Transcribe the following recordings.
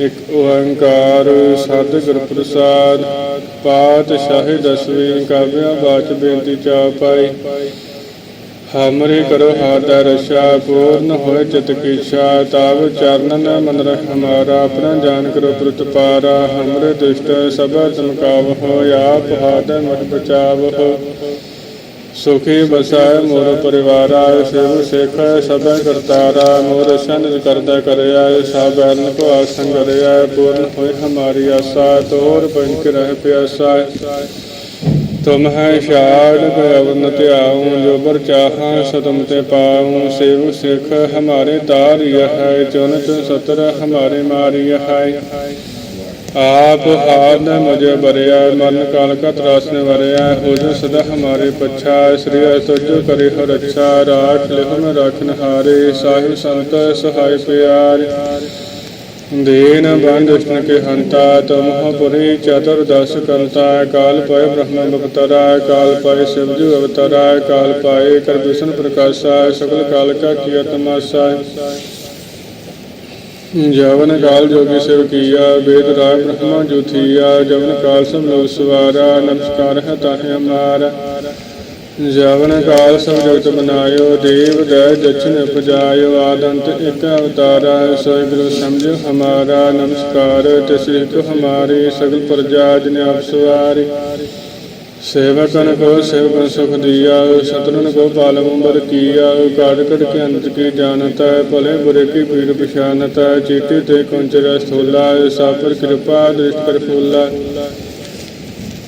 ਇੱਕ ਓੰਕਾਰ ਸਤਿਗੁਰ ਪ੍ਰਸਾਦ ਪਾਤਸ਼ਾਹੀ ਦਸਵੀਂ, ਕਾਵਿਆ ਬਾਚ ਬੇਨਤੀ ਚਾ ਹਮਰੇ ਕਰੋ ਹਾਥ ਰਸ਼ਾ ਪੂਰਨ ਹੋਏ ਚਿਤ ਕੀ ਇੱਛਾ ਤਾਵ ਚਰਨਨ ਮਨ ਰਖ ਹਮਾਰਾ, ਆਪਣਾ ਜਾਨ ਕਰੋ ਪ੍ਰਤਪਾਰਾ ਹਮਰੇ ਦੁਸ਼ਟ ਸਭਾ ਚਮਕਾਵ ਹੋ ਆਪ ਹਾਥ ਮਤ ਬਚਾਵ ਹੋ ਸੁਖੀ ਬਸਾਇ ਮੋਰ ਪਰਿਵਾਰਾ ਸਿਵ ਸਿਖ ਸਭੈ ਕਰਤਾਰਾ ਮੋਰ ਸੰਨ ਕਰਦਾ ਕਰਿਆ ਸਾਬਰਨ ਕੋ ਆਸਨ ਕਰਿਆ ਪੂਰਨ ਹੋਏ ਹਮਾਰੀ ਆਸਾ, ਤੋਰ ਪੰਚ ਰਹਿ ਪਿਆਸਾ ਤੁਮ ਹੈ ਛਾੜ ਭਵਨ ਧਿਆਉ, ਜੋ ਬਰ ਚਾਹਾਂ ਸਤਮ ਤੇ ਪਾਉ। ਸ਼ਿਵ ਸਿਖ ਹਮਾਰੇ ਤਾਰਿ ਹੈ ਚੁਨ ਚੁਨ ਸਤਰ ਹਮਾਰੇ ਮਾਰੀ ਹੈ ਆਪ ਹਾਦ ਨ ਮੁਝੇ ਬਰਿਆ, ਮਨ ਕਾਲ ਕਾ ਤਰਾਸ ਵਰਿਆ ਹੋ ਸਦਾ ਹਮਾਰੇ ਪਛਾ, ਸ੍ਰੀ ਅਸਜੋ ਕਰੇ ਹਰ ਅੱਛਾ ਰਾਖ ਲਿਖ ਮ ਰਾਖਨ ਹਾਰੇ, ਸਾਹਿਬ ਸੰਤ ਸਹਾਇ ਪਿਆਰ। ਦੇਨ ਬੰਦ ਕੇ ਹੰਤਾ ਤੁਮਹ ਪੁਰੀ ਚਤੁਰ ਦਸ ਕੰਤਾ, ਕਾਲ ਪਾਏ ਬ੍ਰਹਮ ਬਕਤਰਾ ਕਾਲ ਪਾਏ ਸਿਵਜੂ ਅਵਤਾਰਾ, ਕਾਲ ਪਾਏ ਕਰ ਵਿਸ਼ਨ ਪ੍ਰਕਾਸ਼ਾ ਸਕਲ ਕਾਲ ਕਾ ਕੀਆ ਤਮਾਸਾ। ਜਵਨ ਕਾਲ ਜੋਗੀ ਸਿਵ ਕੀਆ ਵੇਦ ਰਾय ਬ੍ਰਹਮਾ ਜੁਥੀਆ, ਜਵਨ ਕਾਲ ਸਭ ਲੋਕ ਸਵਾਰਾ, ਨਮਸਕਾਰ ਹੈ ਤਾਹੇ ਹਮਾਰਾ ਜਵਨ ਕਾਲ ਸਭ ਜਗਤ ਬਨਾਇਓ ਦੇਵ ਦੈ ਦਛਿਨ ਉਪਜਾਇਓ, ਆਦੰਤ ਇਕ ਅਵਤਾਰਾ ਸੋਇ ਗੁਰੂ ਸਮਝੋ ਹਮਾਰਾ, ਨਮਸਕਾਰ ਤਿਸਰੀ ਕੋ ਹਮਾਰੀ, ਸਗਲ ਪ੍ਰਜਾ ਜਿਨ ਆਪ ਸਵਾਰੀ। ਸੇਵਕਨ ਕੋ ਸੇਵਕਨ ਸੁਖ ਦਿਆ ਸਤਨਨ ਕੋ ਪਾਲਮ ਉਮਰ ਕੀਆ ਕਾੜ ਕੜ ਕੇ ਅੰਤ ਕੀ ਜਾਣਤ ਹੈ, ਭਲੇ ਬੁਰੇ ਕੀ ਪੀੜ ਪਛਾਨਤ ਹੈ ਚੀਤੀ ਤੇ ਕੁੰਚਰ ਸਥੂਲਾ ਸਾਪਰ ਕਿਰਪਾ, ਦ੍ਰਿਸ਼ਟ ਕਰ ਫੂਲਾ।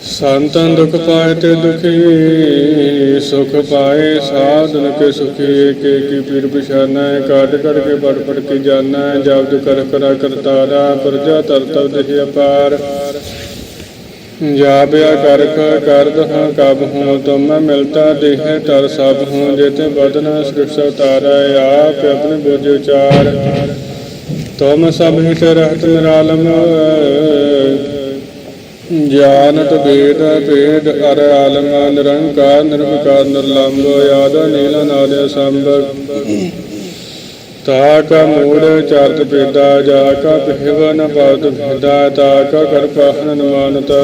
ਸੰਤਨ ਦੁਖ ਪਾਏ ਤੇ ਦੁਖੀ, ਸੁਖ ਪਾਏ, ਸਾਧਨ ਕੇ ਸੁਖੀ, ਕੇ ਕੀ ਪੀਰ ਪਛਾਨਾ ਕਾੜ ਕੜ ਕੇ ਪੜ ਪੜ ਕੇ ਜਾਣਾ ਜਬਦ ਕਰ ਕਰਾ ਕਰਤਾਰਾ, ਪ੍ਰਜਾ ਤਰ ਤਰ ਦੇਹ ਅਪਾਰ। ਜਾਬਿਆ ਕਰਖ ਕਰਦ ਹਾਂ ਕਬ ਹੂੰ, ਤੁਮ ਮਿਲਤਾ ਦੇਹ, ਤਰ ਸਭ ਹੂੰ, ਜੇਤੇ ਬਦਨ ਸ੍ਰਿਸ਼ਟ ਉਤਾਰੈ ਆਪ ਆਪਣੇ ਬੁਝ ਉਚਾਰ। ਤੁਮ ਸਭ ਹਿਤ ਰਹਿਤ ਨਿਰਾਲਮ, ਜਾਨਤ ਵੇਦ ਭੇਦ ਅਰ ਆਲਮ, ਨਿਰੰਕਾਰ ਨਿਰਵਿਕਾਰ ਨਿਰਲੰਭ ਯਾਦ ਨੀਲ ਨਾਦ ਸੰਭ। ਤਾ ਕਾ ਮੂੜ ਚਰਤ ਪੇਦਾ ਜਾ ਕਾ ਪਹਿਵ ਨ ਪਾਤ ਭੇਦਾ ਤਾ ਕਾ ਕਰ ਪਾਹਨ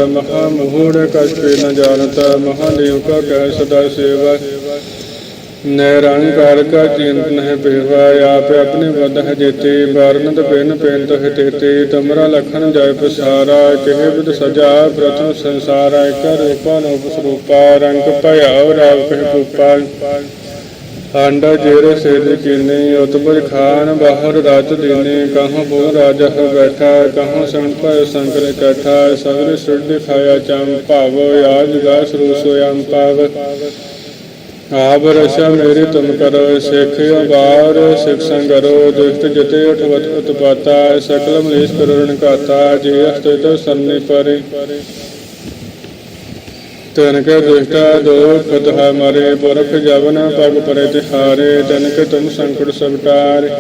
ਮਹਾ ਮੂੜ ਕਛ ਨ ਜਾਣਤ, ਮਹਾ ਦੇਵ ਕਾ ਕਹਿ ਸਦਾ ਸੇਵਾ। ਨਿਰੰਕਾਰ ਕਾ ਚਿੰਤ ਨਹਿ ਪਹਿਵਾ ਆਪ ਆਪਣੇ ਵਦ ਜੇਤੇ, ਵਰਨਤ ਪਿਨ ਪਿੰਤ ਹੈ ਤਮਰਾ ਲਖਨ ਜੈ ਪਸਾਰਾ, ਕਿਹ ਬਿਦ ਸਜਾ ਪ੍ਰਥਮ ਸੰਸਾਰਾ, ਇੱਕ ਰੂਪਾ ਨੋਪ ਸਰੂਪਾ, ਰੰਗ ਭਇਆਉ ਰਾਵ ਕਹਿ ਕੂਪਾ। ਆਂਡਾ ਜੇਰੇ ਸੇਜ ਕੀਨੇ, ਉਤਪਜ ਖਾਨ ਬਾਹਰ ਰਾਜ ਦੀਨੇ, ਕਹਾਂ ਬੋ ਰਾਜਾ ਬੈਠਾ, ਕਹਾਂ ਸੰਗ ਭੈ ਸੰਕਰ ਕਠਾ, ਸਗਲ ਸਿਰ ਦਿਖਾਇਆ ਚੰ ਭਾਵ, ਆਜ ਗਾ ਸਰੂ ਸੋਯੰ ਪਾਵ। ਆਪ ਰਸਾ ਮੇਰੀ ਤੁਮ ਕਰੋ ਸਿੱਖਿਓ ਬਾਰ ਸਿਖ ਸੰਗਰੋ, ਦੁਸ਼ਟ ਜਿਤੇ ਉਠਵਤ ਉਤਪਾਤਾ ਸਕਲ ਮਲੇਸ਼ ਕਰੁਣ ਘਾਤਾ, ਜੇ ਅਸਤੇ ਤੋ ਸੰਨੀ ਪਰੇ। ਤਨ ਕੇ ਦੁਸ਼ਟਾ ਦੋਖ ਕਤਹ ਮਰੇ, ਪੁਰਖ ਜਵਨ ਪਗ ਪਰੇ ਤਿਹਾਰੇ ਤਨ ਕੇ ਤੁਮ ਸੰਕਟ ਸਬਟਾਰੇ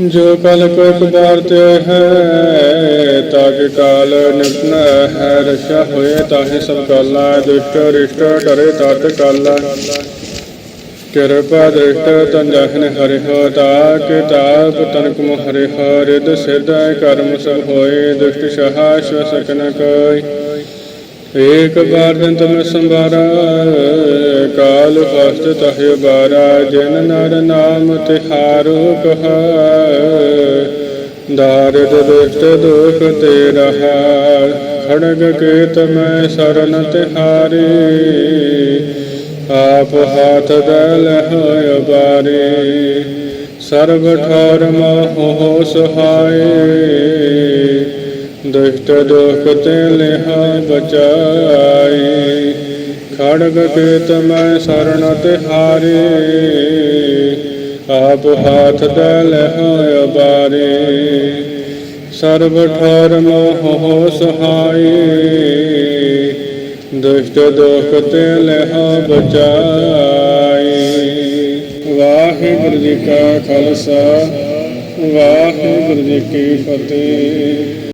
ਜੋ ਕਲ ਕੋ ਕੁਬਾਰ ਤੇ ਹੈ ਤਾਕੇ ਕਾਲ ਨਿਪਨ ਹੈ ਰਸ਼ਾ ਹੋਏ ਤਾਹੇ ਸਭ ਕਾਲਾ, ਦੁਸ਼ਟ ਰਿਸ਼ਟ ਡਰੇ ਤਾਤ ਕਾਲਾ। ਕਿਰਪਾ ਦ੍ਰਿਸ਼ਟ ਤਨ ਜਹਨ ਹਰਿ ਹੋ ਤਾਕੇ ਤਾਪ ਤਨਕ ਮੋ ਹਰਿ ਹੋ ਸਿਧ ਕਰਮ ਸਭ ਹੋਏ, ਦੁਸ਼ਟ ਸਹਾ ਸ਼ਵਸਕਨ ਕੋਈ। ਏਕ ਬਾਰ ਤੁਮ ਸੰਭਾਰਾ ਕਾਲ ਫਸਤ ਤਹਿ ਬਾਰਾ, ਜਿਨ ਨਰ ਨਾਮ ਤਿਹਾਰੋ ਕਹਾ। ਦਾਰਿਦ ਦੁਸ਼ਟ ਦੁਖ ਤੇ ਰਹਾ ਖੜਗ ਕੇ ਮੈਂ ਸਰਨ ਤਿਹਾਰੀ। ਆਪ ਹਾਥ ਦਲ ਹੋਇ ਬਾਰੀ, ਸਰਬ ਠੌਰ ਮੋਹ ਸਹਾਏ। ਦੁਸ਼ਟ ਦੁਖ ਤੇ ਲਿਹਾ ਬਚਾਈ। ਖੜਗ ਕੇਤ ਮੈਂ ਸਰਣ ਤਿਹਾਰੀ। ਆਪ ਹਾਥ ਦਲ ਹੋਇ ਬਾਰੀ। ਸਰਬ ਠੌਰ ਮੋਹ ਸਹਾਈ। ਦੁਸ਼ਟ ਦੁਖ ਤੇ ਲਿਹਾ ਬਚਾਈ। ਵਾਹਿਗੁਰੂ ਜੀ ਕਾ ਖਾਲਸਾ, ਵਾਹਿਗੁਰੂ ਜੀ ਕੀ ਫਤਿਹ।